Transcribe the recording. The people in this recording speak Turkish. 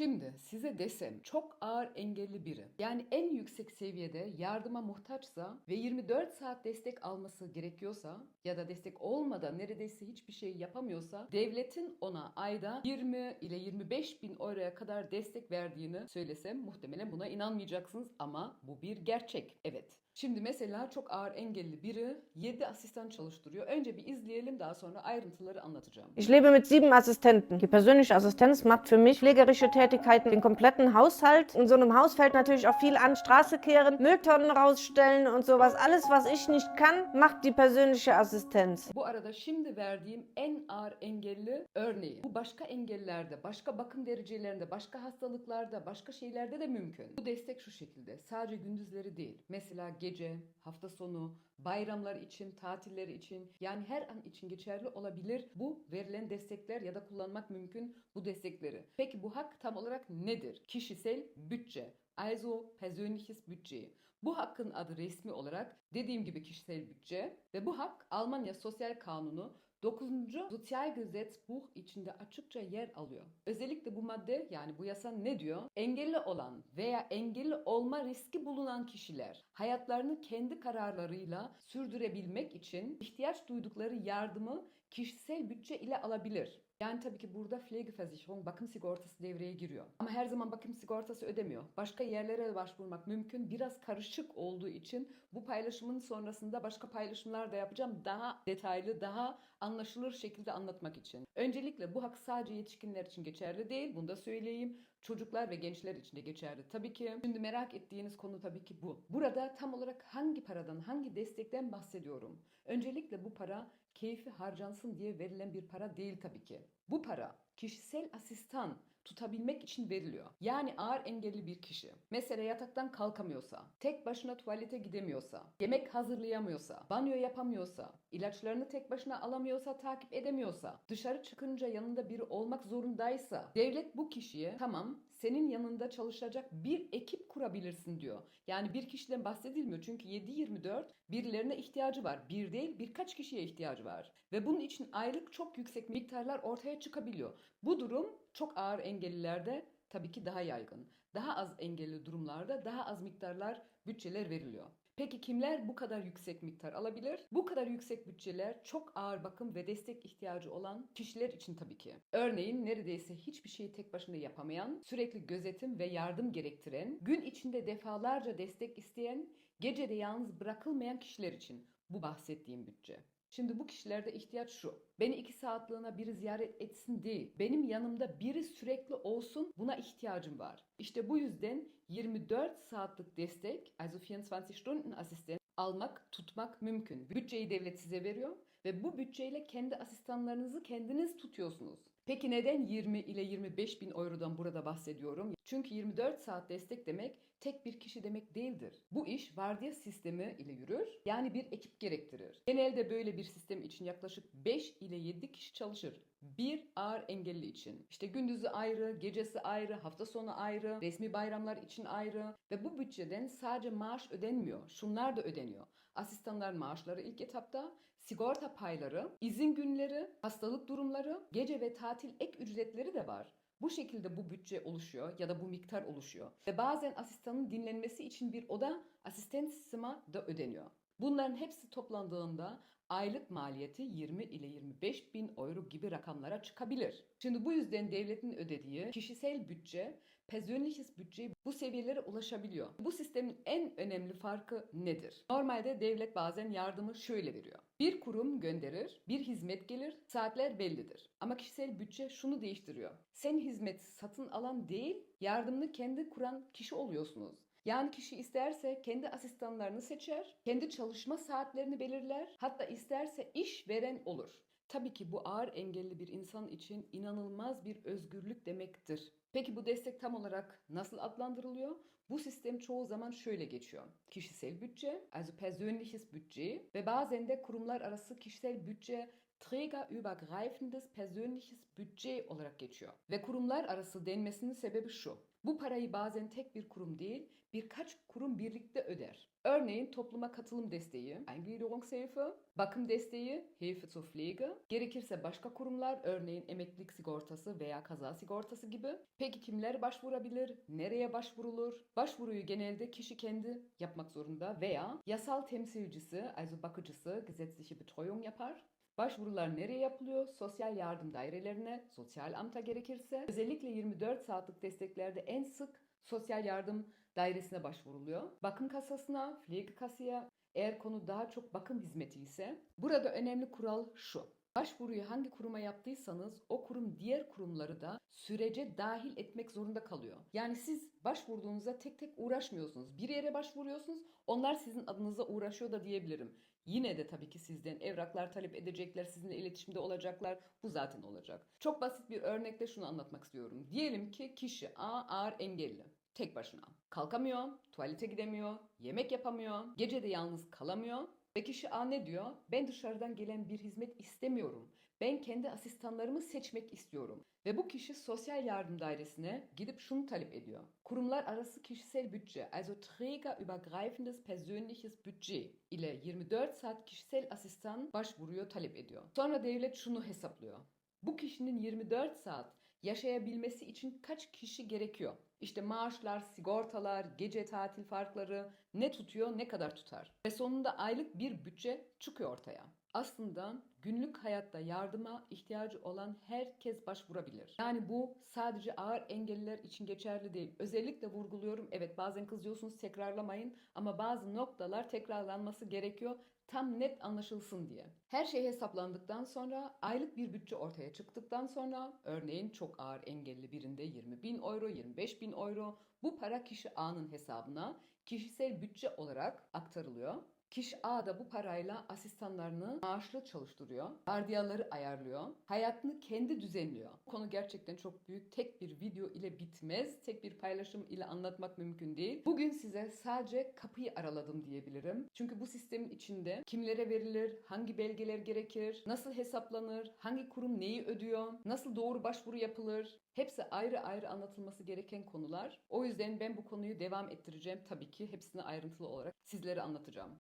Şimdi size desem çok ağır engelli biri yani en yüksek seviyede yardıma muhtaçsa ve 24 saat destek alması gerekiyorsa ya da destek olmadan neredeyse hiçbir şey yapamıyorsa devletin ona ayda 20 ile 25 bin euroya kadar destek verdiğini söylesem muhtemelen buna inanmayacaksınız ama bu bir gerçek. Evet. Şimdi mesela çok ağır engelli biri 7 asistan çalıştırıyor. Önce bir izleyelim daha sonra ayrıntıları anlatacağım. Ich lebe mit sieben Assistenten. Die persönliche Assistenz macht für mich pflegerische Tätigkeiten, den kompletten Haushalt. In so einem Haus fällt natürlich auch viel an. Straße kehren, Mülltonnen rausstellen und sowas. Alles, was ich nicht kann, macht die persönliche Assistenz. Bu arada şimdi verdiğim en ağır engelli örneği. Bu başka engellerde, başka bakım derecelerinde, başka hastalıklarda, başka şeylerde de mümkün. Bu destek şu şekilde. Sadece gündüzleri değil. Mesela gece, hafta sonu, bayramlar için, tatiller için yani her an için geçerli olabilir bu verilen destekler ya da kullanmak mümkün bu destekleri. Peki bu hak tam olarak nedir? Kişisel bütçe. Also persönliches Budget. Bu hakkın adı resmi olarak dediğim gibi kişisel bütçe ve bu hak Almanya Sosyal Kanunu 9. Sozialgesetzbuch içinde açıkça yer alıyor. Özellikle bu madde yani bu yasa ne diyor? Engelli olan veya engelli olma riski bulunan kişiler hayatlarını kendi kararlarıyla sürdürebilmek için ihtiyaç duydukları yardımı kişisel bütçe ile alabilir. Yani tabii ki burada Pflegeversicherung, bakım sigortası devreye giriyor. Ama her zaman bakım sigortası ödemiyor. Başka yerlere başvurmak mümkün. Biraz karışık olduğu için bu paylaşımın sonrasında başka paylaşımlar da yapacağım. Daha detaylı, daha anlaşılır şekilde anlatmak için. Öncelikle bu hak sadece yetişkinler için geçerli değil. Bunu da söyleyeyim. Çocuklar ve gençler için de geçerli tabii ki. Şimdi merak ettiğiniz konu tabii ki bu. Burada tam olarak hangi paradan, hangi destekten bahsediyorum? Öncelikle bu para keyfi harcansın diye verilen bir para değil tabii ki. Bu para kişisel asistan tutabilmek için veriliyor. Yani ağır engelli bir kişi mesela yataktan kalkamıyorsa, tek başına tuvalete gidemiyorsa, yemek hazırlayamıyorsa, banyo yapamıyorsa, ilaçlarını tek başına alamıyorsa, takip edemiyorsa, dışarı çıkınca yanında biri olmak zorundaysa, devlet bu kişiye tamam senin yanında çalışacak bir ekip kurabilirsin diyor. Yani bir kişiden bahsedilmiyor çünkü 7-24 birilerine ihtiyacı var. Bir değil birkaç kişiye ihtiyacı var. Ve bunun için aylık çok yüksek miktarlar ortaya çıkabiliyor. Bu durum çok ağır engellilerde tabii ki daha yaygın. Daha az engelli durumlarda daha az miktarlar bütçeler veriliyor. Peki kimler bu kadar yüksek miktar alabilir? Bu kadar yüksek bütçeler çok ağır bakım ve destek ihtiyacı olan kişiler için tabii ki. Örneğin neredeyse hiçbir şeyi tek başına yapamayan, sürekli gözetim ve yardım gerektiren, gün içinde defalarca destek isteyen, gecede yalnız bırakılmayan kişiler için bu bahsettiğim bütçe. Şimdi bu kişilerde ihtiyaç şu. Beni iki saatliğine biri ziyaret etsin değil. Benim yanımda biri sürekli olsun buna ihtiyacım var. İşte bu yüzden 24 saatlik destek, also 24 Stunden asistent almak, tutmak mümkün. Bütçeyi devlet size veriyor ve bu bütçeyle kendi asistanlarınızı kendiniz tutuyorsunuz. Peki neden 20 ile 25 bin eurodan burada bahsediyorum? Çünkü 24 saat destek demek tek bir kişi demek değildir. Bu iş vardiya sistemi ile yürür. Yani bir ekip gerektirir. Genelde böyle bir sistem için yaklaşık 5 ile 7 kişi çalışır. Bir ağır engelli için. İşte gündüzü ayrı, gecesi ayrı, hafta sonu ayrı, resmi bayramlar için ayrı ve bu bütçeden sadece maaş ödenmiyor. Şunlar da ödeniyor. Asistanlar maaşları ilk etapta, sigorta payları, izin günleri, hastalık durumları, gece ve tatil ek ücretleri de var. Bu şekilde bu bütçe oluşuyor ya da bu miktar oluşuyor. Ve bazen asistanın dinlenmesi için bir oda asistensima da ödeniyor. Bunların hepsi toplandığında aylık maliyeti 20 ile 25 bin euro gibi rakamlara çıkabilir. Şimdi bu yüzden devletin ödediği kişisel bütçe, persönliches bütçe bu seviyelere ulaşabiliyor. Bu sistemin en önemli farkı nedir? Normalde devlet bazen yardımı şöyle veriyor. Bir kurum gönderir, bir hizmet gelir, saatler bellidir. Ama kişisel bütçe şunu değiştiriyor. Sen hizmet satın alan değil, yardımını kendi kuran kişi oluyorsunuz. Yani kişi isterse kendi asistanlarını seçer, kendi çalışma saatlerini belirler, hatta isterse iş veren olur. Tabii ki bu ağır engelli bir insan için inanılmaz bir özgürlük demektir. Peki bu destek tam olarak nasıl adlandırılıyor? Bu sistem çoğu zaman şöyle geçiyor. Kişisel bütçe, also persönliches Budget ve bazen de kurumlar arası kişisel bütçe trägerübergreifendes persönliches budget olarak geçiyor. Ve kurumlar arası denmesinin sebebi şu. Bu parayı bazen tek bir kurum değil, birkaç kurum birlikte öder. Örneğin topluma katılım desteği, Eingliederungshilfe, bakım desteği, Hilfe zur Pflege, gerekirse başka kurumlar, örneğin emeklilik sigortası veya kaza sigortası gibi. Peki kimler başvurabilir? Nereye başvurulur? Başvuruyu genelde kişi kendi yapmak zorunda veya yasal temsilcisi, also bakıcısı, gesetzliche Betreuung yapar. Başvurular nereye yapılıyor? Sosyal yardım dairelerine, sosyal amta gerekirse. Özellikle 24 saatlik desteklerde en sık sosyal yardım dairesine başvuruluyor. Bakım kasasına, Pflegekassa'ya eğer konu daha çok bakım hizmeti ise burada önemli kural şu. Başvuruyu hangi kuruma yaptıysanız o kurum diğer kurumları da sürece dahil etmek zorunda kalıyor. Yani siz başvurduğunuzda tek tek uğraşmıyorsunuz. Bir yere başvuruyorsunuz, onlar sizin adınıza uğraşıyor da diyebilirim. Yine de tabii ki sizden evraklar talep edecekler, sizinle iletişimde olacaklar. Bu zaten olacak. Çok basit bir örnekle şunu anlatmak istiyorum. Diyelim ki kişi A ağır engelli. Tek başına. Kalkamıyor, tuvalete gidemiyor, yemek yapamıyor, gece de yalnız kalamıyor. Ve kişi A ne diyor? Ben dışarıdan gelen bir hizmet istemiyorum. Ben kendi asistanlarımı seçmek istiyorum. Ve bu kişi sosyal yardım dairesine gidip şunu talep ediyor. Kurumlar arası kişisel bütçe, also trägerübergreifendes persönliches Budget ile 24 saat kişisel asistan başvuruyor, talep ediyor. Sonra devlet şunu hesaplıyor. Bu kişinin 24 saat yaşayabilmesi için kaç kişi gerekiyor? İşte maaşlar, sigortalar, gece tatil farkları ne tutuyor, ne kadar tutar? Ve sonunda aylık bir bütçe çıkıyor ortaya. Aslında günlük hayatta yardıma ihtiyacı olan herkes başvurabilir. Yani bu sadece ağır engelliler için geçerli değil. Özellikle vurguluyorum. Evet bazen kızıyorsunuz tekrarlamayın ama bazı noktalar tekrarlanması gerekiyor tam net anlaşılsın diye. Her şey hesaplandıktan sonra aylık bir bütçe ortaya çıktıktan sonra örneğin çok ağır engelli birinde 20 bin euro, 25 bin euro bu para kişi A'nın hesabına kişisel bütçe olarak aktarılıyor. Kişi A da bu parayla asistanlarını maaşlı çalıştırıyor, vardiyaları ayarlıyor, hayatını kendi düzenliyor. Bu konu gerçekten çok büyük. Tek bir video ile bitmez, tek bir paylaşım ile anlatmak mümkün değil. Bugün size sadece kapıyı araladım diyebilirim. Çünkü bu sistemin içinde kimlere verilir, hangi belgeler gerekir, nasıl hesaplanır, hangi kurum neyi ödüyor, nasıl doğru başvuru yapılır, Hepsi ayrı ayrı anlatılması gereken konular. O yüzden ben bu konuyu devam ettireceğim tabii ki hepsini ayrıntılı olarak sizlere anlatacağım.